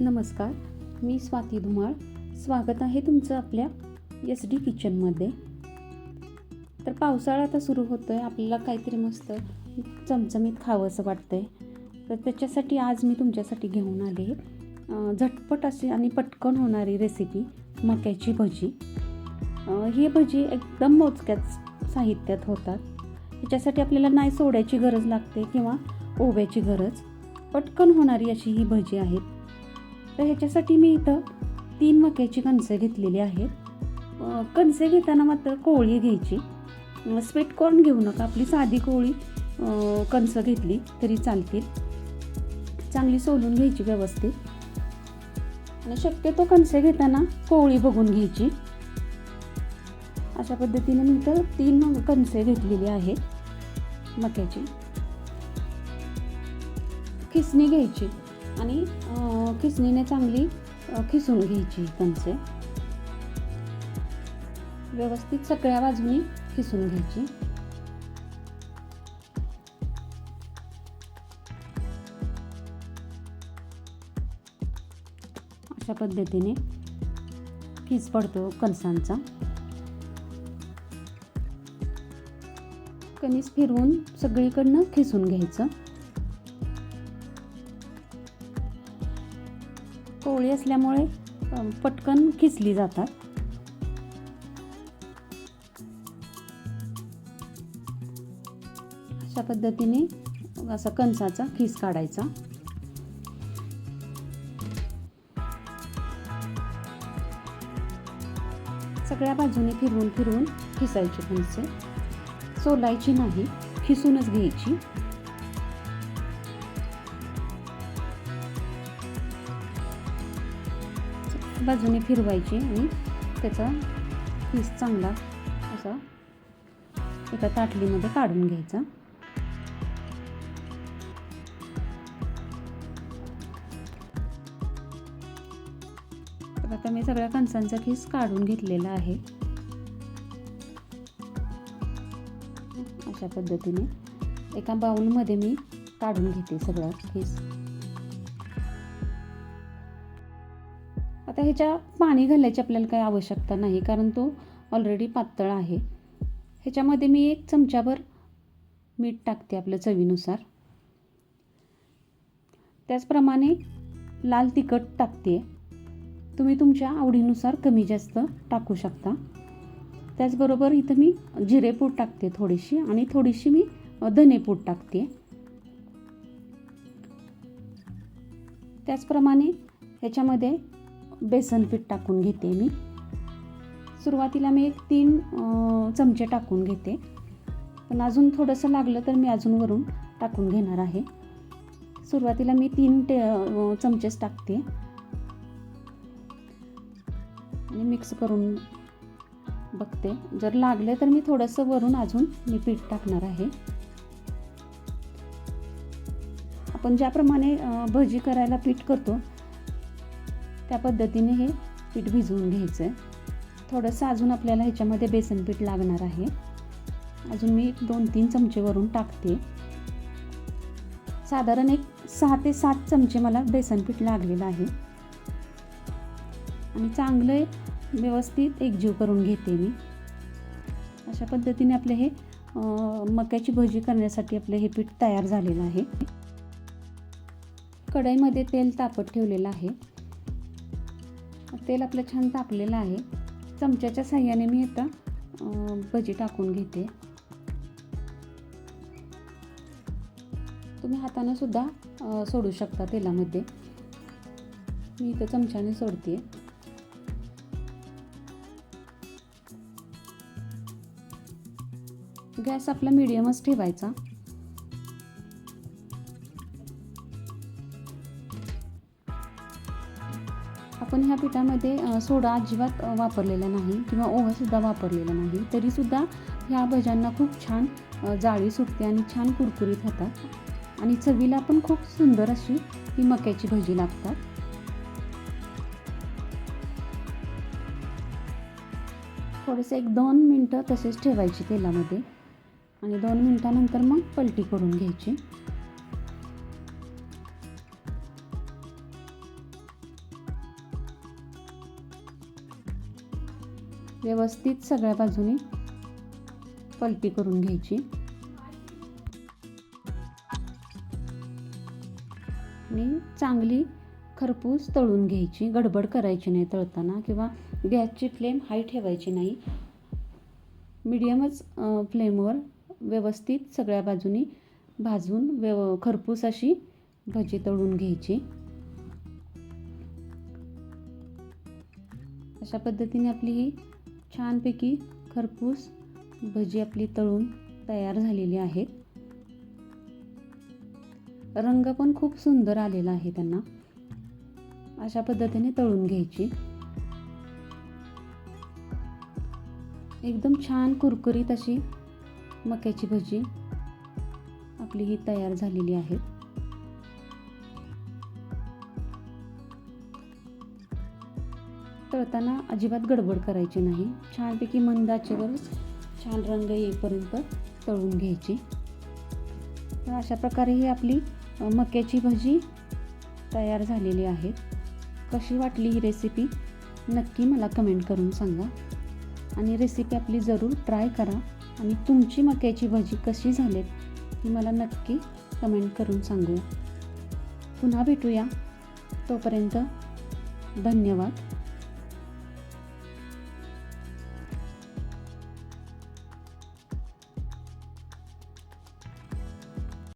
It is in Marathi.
नमस्कार मी स्वाती धुमाळ. स्वागत आहे तुमचं आपल्या एस डी किचनमध्ये तर पावसाळा आता सुरू होतो आहे आपल्याला काहीतरी मस्त चमचमीत खावंसं वाटतं आहे तर त्याच्यासाठी आज मी तुमच्यासाठी घेऊन आले झटपट अशी आणि पटकन होणारी रेसिपी मक्याची भजी. ही भजी एकदम मोजक्याच साहित्यात होतात. ह्याच्यासाठी आपल्याला नाही सोड्याची गरज लागते किंवा ओव्याची गरज. पटकन होणारी अशी ही भजी आहेत तर ह्याच्यासाठी मी इथं तीन मक्याची कणसे घेतलेली आहेत. कणसे घेताना मात्र कोळी घ्यायची. स्वीट कॉर्न घेऊ नका आपली साधी कोळी कणसं घेतली तरी चालतील. चांगली सोलून घ्यायची व्यवस्थित. आणि शक्यतो कणसे घेताना कोळी बघून घ्यायची. अशा पद्धतीने मी तर तीन कणसे घेतलेली आहेत मक्याची. खिसणी घ्यायची. आणि खिसणीने चांगली खिसून घ्यायची कणसे. व्यवस्थित सगळ्या बाजूनी खिसून घ्यायची. अशा पद्धतीने खिस पडतो कणसांचा. कणीस फिरवून सगळीकडनं खिसून घ्यायचं. कोळी असल्यामुळे पटकन खिसली जातात. अशा पद्धतीने असा कणसाचा खिस काढायचा. सगळ्या बाजूने फिरवून फिरवून खिसायची कणसे. सोलायची नाही खिसूनच घ्यायची. बाजूने फिरवायची आणि त्याचा पीस चांगला असा एका ताटलीमध्ये काढून घ्यायचा. तर आता मी सगळ्या कणसांचा खीस काढून घेतलेला आहे. अशा पद्धतीने एका बाउलमध्ये मी काढून घेते सगळा खीस आता ह्याच्या पाणी घालायची आपल्याला काही आवश्यकता नाही कारण तो ऑलरेडी पातळ आहे. ह्याच्यामध्ये मी एक चमचाभर मीठ टाकते आपल्या चवीनुसार. त्याचप्रमाणे लाल तिखट टाकते. तुम्ही तुमच्या आवडीनुसार कमी जास्त टाकू शकता. त्याचबरोबर इथं मी जिरेपूड टाकते थोडीशी आणि थोडीशी मी धनेपूड टाकते. त्याचप्रमाणे ह्याच्यामध्ये बेसन पीठ टाकून घेते मी. सुरुवातीला मी एक तीन चमचे टाकून घेते. पण अजून थोडंसं लागलं तर मी अजून वरून टाकून घेणार आहे. सुरुवातीला मी तीन टे चमचेच टाकते. आणि मिक्स करून बघते. जर लागले तर मी थोडंसं वरून अजून मी पीठ टाकणार आहे. आपण ज्याप्रमाणे भजी करायला पीठ करतो त्या पद्धतीने हे पीठ भिजवून घ्यायचं आहे थोडंसं अजून आपल्याला ह्याच्यामध्ये बेसन पीठ लागणार आहे. अजून मी एक दोन तीन चमचे वरून टाकते. साधारण एक सहा ते सात चमचे मला बेसन पीठ लागलेलं आहे. आणि चांगलं व्यवस्थित एकजीव करून घेते मी. अशा पद्धतीने आपले हे मक्याची भजी करण्यासाठी आपलं हे पीठ तयार झालेलं आहे. कढईमध्ये तेल तापत ठेवलेलं आहे. तेल आपलं छान तापलेलं आहे. चमच्याच्या साह्याने मी आता भजी टाकून घेते. तुम्ही हातानं सुद्धा सोडू शकता तेलामध्ये. मी इथं चमच्याने सोडते. गॅस आपला मिडियमच ठेवायचा. आपण ह्या पिठामध्ये सोडा अजिबात वापरलेला नाही किंवा ओवासुद्धा वापरलेला नाही. तरीसुद्धा ह्या भज्यांना खूप छान जाळी सुटते आणि छान कुरकुरीत होतात. आणि चवीला पण खूप सुंदर अशी ही मक्याची भजी लागतात. थोडेसे एक दोन मिनटं तसेच ठेवायची तेलामध्ये. आणि दोन मिनटानंतर मग पलटी करून घ्यायची. व्यवस्थित सगळ्या बाजूनी पलटी करून घ्यायची. आणि चांगली खरपूस तळून घ्यायची. गडबड करायची नाही तळताना किंवा गॅसची फ्लेम हाय ठेवायची नाही. मिडियमच फ्लेमवर व्यवस्थित सगळ्या बाजूनी भाजून व्यव खरपूस अशी भजी तळून घ्यायची. अशा पद्धतीने आपली ही छानपैकी खरपूस भजी आपली तळून तयार झालेली आहेत. रंग पण खूप सुंदर आलेला आहे त्यांना. अशा पद्धतीने तळून घ्यायची. एकदम छान कुरकुरीत अशी मक्याची भजी आपली ही तयार झालेली आहे. तळताना अजिबात गडबड करायची नाही. छानपैकी मंद आचेवरच छान रंग येईपर्यंत तळून घ्यायची. तर अशा प्रकारे ही आपली मक्याची भजी तयार झालेली आहे कशी वाटली ही रेसिपी नक्की मला कमेंट करून सांगा. आणि रेसिपी आपली जरूर ट्राय करा. आणि तुमची मक्याची भजी कशी झालीत ती मला नक्की कमेंट करून सांगू. पुन्हा भेटूया. तोपर्यंत धन्यवाद.